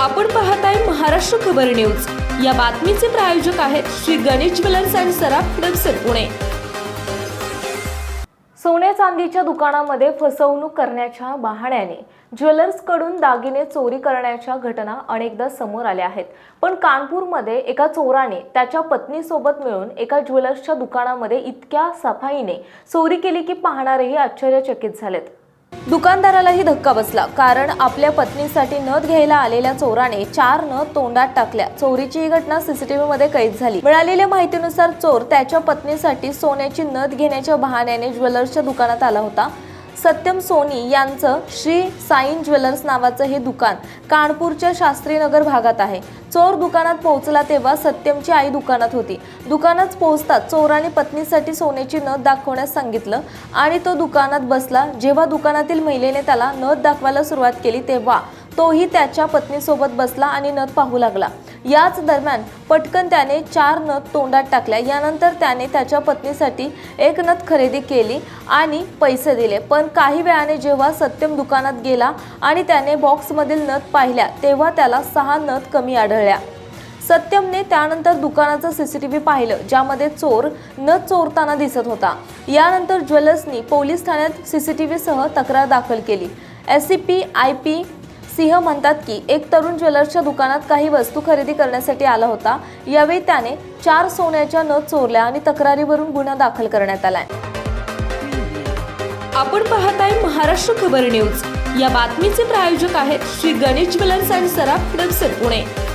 आपण पाहताय महाराष्ट्र खबर न्यूज. या बातमीचे प्रायोजक आहेत श्री गणेश ज्वेलर्स अँड सराफ हडपसर पुणे. सोने चांदीच्या दुकानामध्ये फसवणूक करण्याच्या बहाण्याने ज्वेलर्सकडून दागिने चोरी करण्याच्या घटना अनेकदा समोर आल्या आहेत. पण कानपूरमध्ये एका चोराने त्याच्या पत्नीसोबत मिळून एका ज्वेलर्सच्या दुकानामध्ये इतक्या सफाईने चोरी केली की पाहणारेही आश्चर्यचकित झालेत. दुकानदारालाही धक्का बसला. कारण आपल्या पत्नीसाठी नथ घ्यायला आलेल्या चोराने चार नथ तोंडात टाकल्या. चोरीची ही घटना सीसीटीव्ही मध्ये कैद झाली. मिळालेल्या माहितीनुसार चोर त्याच्या पत्नीसाठी सोन्याची नथ घेण्याच्या बहाण्याने ज्वेलर्सच्या दुकानात आला होता. सत्यम सोनी यांचं श्री साईन ज्वेलर्स नावाचं हे दुकान कानपूरच्या शास्त्रीनगर भागात आहे. चोर दुकानात पोहोचला तेव्हा सत्यमची आई दुकानात होती. दुकानात पोहोचताच चोराने पत्नीसाठी सोन्याची नथ दाखवण्यास सांगितलं आणि तो दुकानात बसला. जेव्हा दुकानातील महिलेने त्याला नथ दाखवायला सुरुवात केली तेव्हा तोही त्याच्या पत्नीसोबत बसला आणि नथ पाहू लागला. याच दरम्यान पटकन त्याने चार नथ तोंडात टाकल्या. यानंतर त्याने त्याच्या पत्नीसाठी एक नथ खरेदी केली आणि पैसे दिले. पण काही वेळाने जेव्हा सत्यम दुकानात गेला आणि त्याने बॉक्समधील नथ पाहिल्या तेव्हा त्याला सहा नथ कमी आढळल्या. सत्यमने त्यानंतर दुकानाचं सी सी टी व्ही पाहिलं ज्यामध्ये चोर न चोरताना दिसत होता. यानंतर ज्वेलर्सनी पोलीस ठाण्यात सी सी टी व्हीसह तक्रार दाखल केली. S C P I P Singh म्हणतात की एक तरुण ज्वेलर्सच्या दुकानात काही वस्तू खरेदी करण्यासाठी आला होता. यावेळी त्याने चार सोन्याच्या नथ चोरल्या आणि तक्रारीवरून गुन्हा दाखल करण्यात आलाय. आपण पाहत आहे महाराष्ट्र खबर न्यूज. या बातमीचे प्रायोजक आहेत श्री गणेश ज्वेलर्स अँड सराफ हडपसर पुणे.